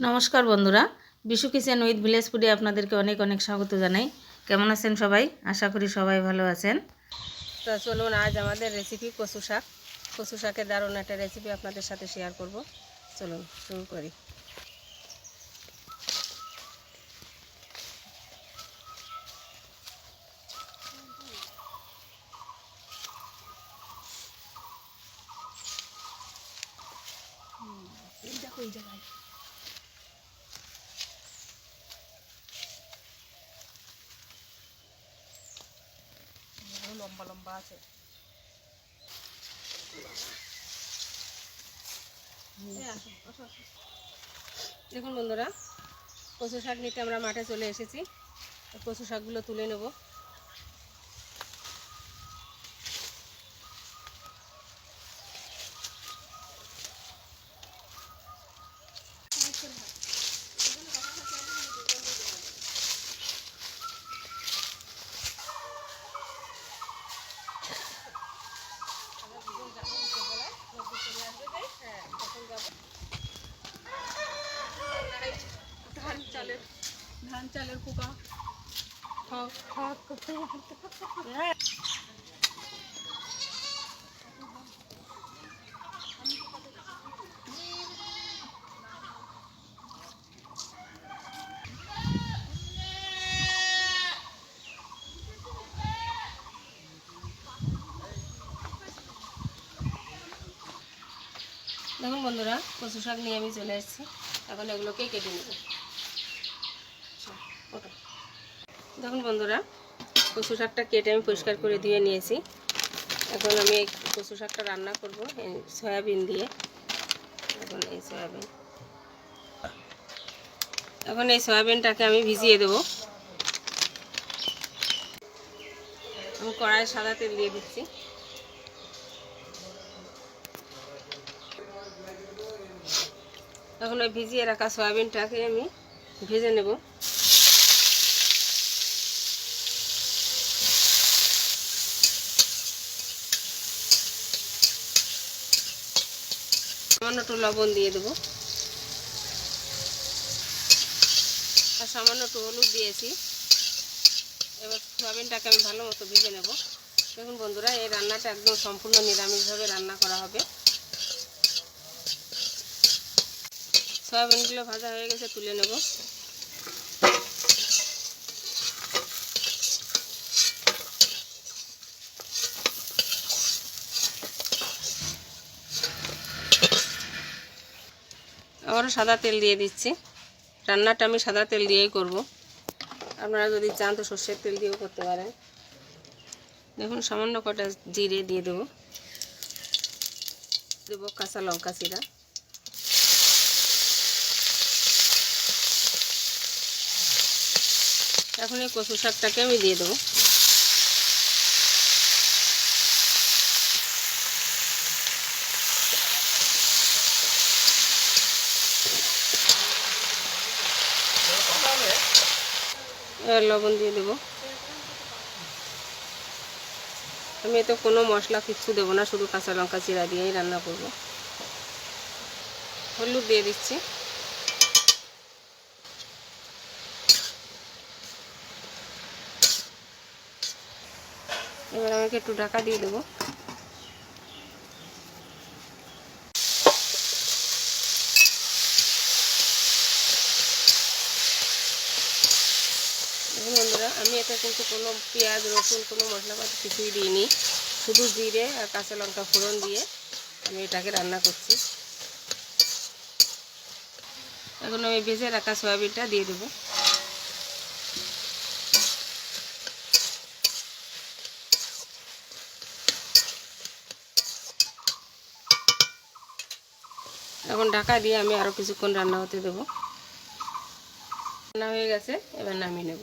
নমস্কার বন্ধুরা। Bishu kitchen with village ফুডে আপনাদেরকে অনেক অনেক স্বাগত জানাই। কেমন আছেন সবাই? আশা করি সবাই ভালো আছেন। তো চলুন আজ আমাদের রেসিপি কচু শাক। কচু শাকের দারুণ একটা রেসিপি আপনাদের সাথে শেয়ার করব। চলুন, শুরু করি। লম্বা লম্বা আছে। দেখুন বন্ধুরা, কচু শাক নিতে আমরা মাঠে চলে এসেছি। কচু শাকগুলো তুলে নেব। ধান চালের পোকা দেখুন বন্ধুরা কচু শাক নিয়ে আমি চলে এসেছি। এখন এগুলোকে কেটে নেব। দেখুন বন্ধুরা, কচু শাকটা কেটে আমি পরিষ্কার করে ধুয়ে নিয়েছি। এখন আমি এই কচু শাকটা রান্না করব সয়াবিন দিয়ে। এখন এই সয়াবিন। এখন এই সয়াবিনটাকে আমি ভিজিয়ে দেবো। আমি কড়াইয়ে সাদা তেল দিয়ে দিচ্ছি। এখন ওই ভিজিয়ে রাখা সয়াবিনটাকে আমি ভেজে নেব। সামান্য একটু লবণ দিয়ে দেবো। আর সামান্য একটু হলুদ দিয়েছি। এবার সয়াবিনটাকে আমি ভালো মতো ভিজে নেব। দেখুন বন্ধুরা, এই রান্নাটা একদম সম্পূর্ণ নিরামিষভাবে রান্না করা হবে। সয়াবিনগুলো ভাজা হয়ে গেছে, তুলে নেব। আবারও সাদা তেল দিয়ে দিচ্ছি। রান্নাটা আমি সাদা তেল দিয়েই করব। আপনারা যদি চান তো সর্ষের তেল দিয়েও করতে পারেন। দেখুন, সামান্য কটা জিরে দিয়ে দেবো। দেবো কাঁচা লঙ্কা চিরা। এখন এই কচু শাকটাকে আমি দিয়ে দেবো। লবণ দিয়ে দেবো। আমি এতে কোনো মশলা কিচ্ছু দেবো না, শুধু কাঁচা লঙ্কা চিরা দিয়েই রান্না করব। হলুদ দিয়ে দিচ্ছি। এবার আমাকে একটু ঢাকা দিয়ে দেবো। বন্ধুরা, আমি এতে কিন্তু কোনো পেঁয়াজ, রসুন, কোনো মশলাপাতি কিছুই দিইনি। শুধু জিরে আর কাঁচা লঙ্কা ফোড়ন দিয়ে আমি এটাকে রান্না করছি। এখন আমি ভেজে রাখা সয়াবিনটা দিয়ে দেবো। এখন ঢাকা দিয়ে আমি আরও কিছুক্ষণ রান্না হতে দেবো। রান্না হয়ে গেছে, এবার নামিয়ে নেব।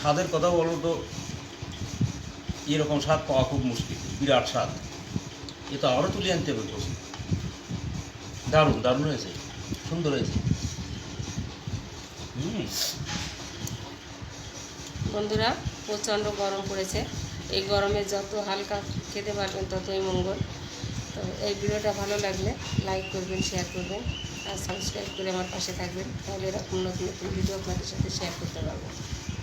স্বাদের কথা বলো তো, এরকম স্বাদ পাওয়া খুব মুশকিল, বিরাট স্বাদ। এ তো আরও তুলে আনতে হবে দারুণ দারুণ হয়েছে, সুন্দর হয়েছে। বন্ধুরা, প্রচণ্ড গরম পড়েছে। এই গরমে যত হালকা খেতে পারবেন, ততই মঙ্গল। তো এই ভিডিওটা ভালো লাগলে লাইক করবেন, শেয়ার করবেন, আর সাবস্ক্রাইব করে আমার পাশে থাকবেন। তাহলে এরকম নতুন নতুন ভিডিও আপনাদের সাথে শেয়ার করতে পারব।